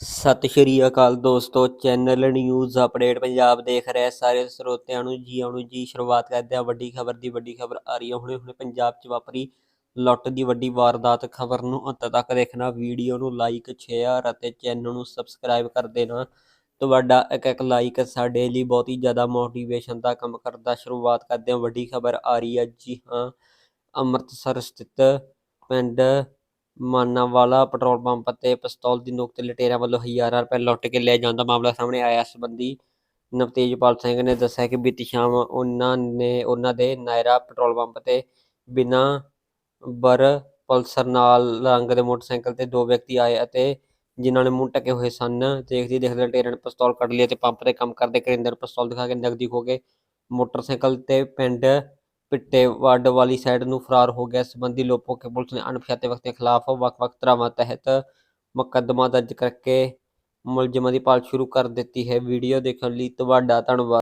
ਸਤਿ ਸ਼੍ਰੀ ਅਕਾਲ ਦੋਸਤੋ, channel news update Punjab ਦੇਖ ਰਹੇ ਸਾਰੇ ਸਰੋਤਿਆਂ ਨੂੰ ਜੀ ਆਉਣ ਜੀ, ਸ਼ੁਰੂਆਤ ਕਰਦੇ ਆ ਵੱਡੀ ਖਬਰ ਦੀ, ਵੱਡੀ ਖਬਰ ਆ ਰਹੀ ਹੈ। ਹੁਣੇ ਹੁਣੇ ਪੰਜਾਬ 'ਚ ਵਾਪਰੀ ਲੁੱਟ ਦੀ ਵੱਡੀ ਵਾਰਦਾਤ ਖਬਰ ਨੂੰ ਅੰਤ ਤੱਕ ਦੇਖਣਾ ਵੀਡੀਓ ਨੂੰ ਲਾਈਕ ਸ਼ੇਅਰ ਅਤੇ ਚੈਨਲ ਨੂੰ ਸਬਸਕ੍ਰਾਈਬ ਕਰ ਦੇਣਾ। ਤੁਹਾਡਾ ਇੱਕ ਇੱਕ ਲਾਈਕ ਸਾਡੇ ਲਈ ਬਹੁਤ ਹੀ ਜ਼ਿਆਦਾ ਮੋਟੀਵੇਸ਼ਨ ਦਾ ਕੰਮ ਕਰਦਾ। ਸ਼ੁਰੂਆਤ ਕਰਦੇ ਹਾਂ ਵੱਡੀ ਖਬਰ ਆ ਰਹੀ ਹੈ ਜੀ ਹਾਂ, ਅੰਮ੍ਰਿਤਸਰ ਸਥਿਤ ਪਿੰਡ ਮਾਨਾਵਾਲਾ ਪੈਟਰੋਲ ਪੰਪ ਤੇ ਪਿਸਤੌਲ ਦੀ ਨੋਕ ਤੇ ਲਟੇਰਿਆਂ ਵੱਲੋਂ ਹਜ਼ਾਰਾਂ ਰੁਪਏ ਲੁੱਟ ਕੇ ਲੈ ਜਾਣ ਦਾ ਮਾਮਲਾ ਸਾਹਮਣੇ ਆਇਆ। ਸੰਬੰਧੀ ਨਵਤੇਜਪਾਲ ਸਿੰਘ ਨੇ ਦੱਸਿਆ ਕਿ ਬੀਤੀ ਸ਼ਾਮ ਉਹਨਾਂ ਨੇ ਉਹਨਾਂ ਦੇ ਨਾਇਰਾ ਪੈਟਰੋਲ ਪੰਪ ਤੇ ਬਿਨਾਂ ਬਰ ਪਲਸਰ ਨਾਲ ਰੰਗ ਦੇ ਮੋਟਰਸਾਈਕਲ ਤੇ ਦੋ ਵਿਅਕਤੀ ਆਏ ਅਤੇ ਜਿਨ੍ਹਾਂ ਨੇ ਮੂੰਹ ਟਕੇ ਹੋਏ ਸਨ ਦੇਖਦੀ ਦੇਖਦੇ ਲਟੇਰਿਆਂ ਨੇ ਪਿਸਤੌਲ ਕੱਢ ਲਿਆ ਤੇ ਪੰਪ ਤੇ ਕੰਮ ਕਰਦੇ ਕਰਿੰਦਰ ਪਿਸਤੌਲ ਦਿਖਾ ਕੇ ਨਗਦੀ ਖੋ ਕੇ ਮੋਟਰਸਾਈਕਲ ਤੇ ਪਿੰਡ ਪਿੱਟੇ ਵੱਡ ਵਾਲੀ ਸਾਈਡ ਨੂੰ ਫਰਾਰ ਹੋ ਗਿਆ। ਇਸ ਸੰਬੰਧੀ ਲੋਪੋਕੇ ਪੁਲਿਸ ਨੇ ਅਣਪਛਾਤੇ ਵਿਅਕਤੀਆਂ ਖਿਲਾਫ ਵੱਖ-ਵੱਖ ਧਾਰਾਵਾਂ ਤਹਿਤ ਮੁਕੱਦਮਾ ਦਰਜ ਕਰਕੇ ਮੁਲਜ਼ਮਾਂ ਦੀ ਭਾਲ ਸ਼ੁਰੂ ਕਰ ਦਿੱਤੀ ਹੈ। ਵੀਡੀਓ ਦੇਖਣ ਲਈ ਤੁਹਾਡਾ ਧੰਨਵਾਦ।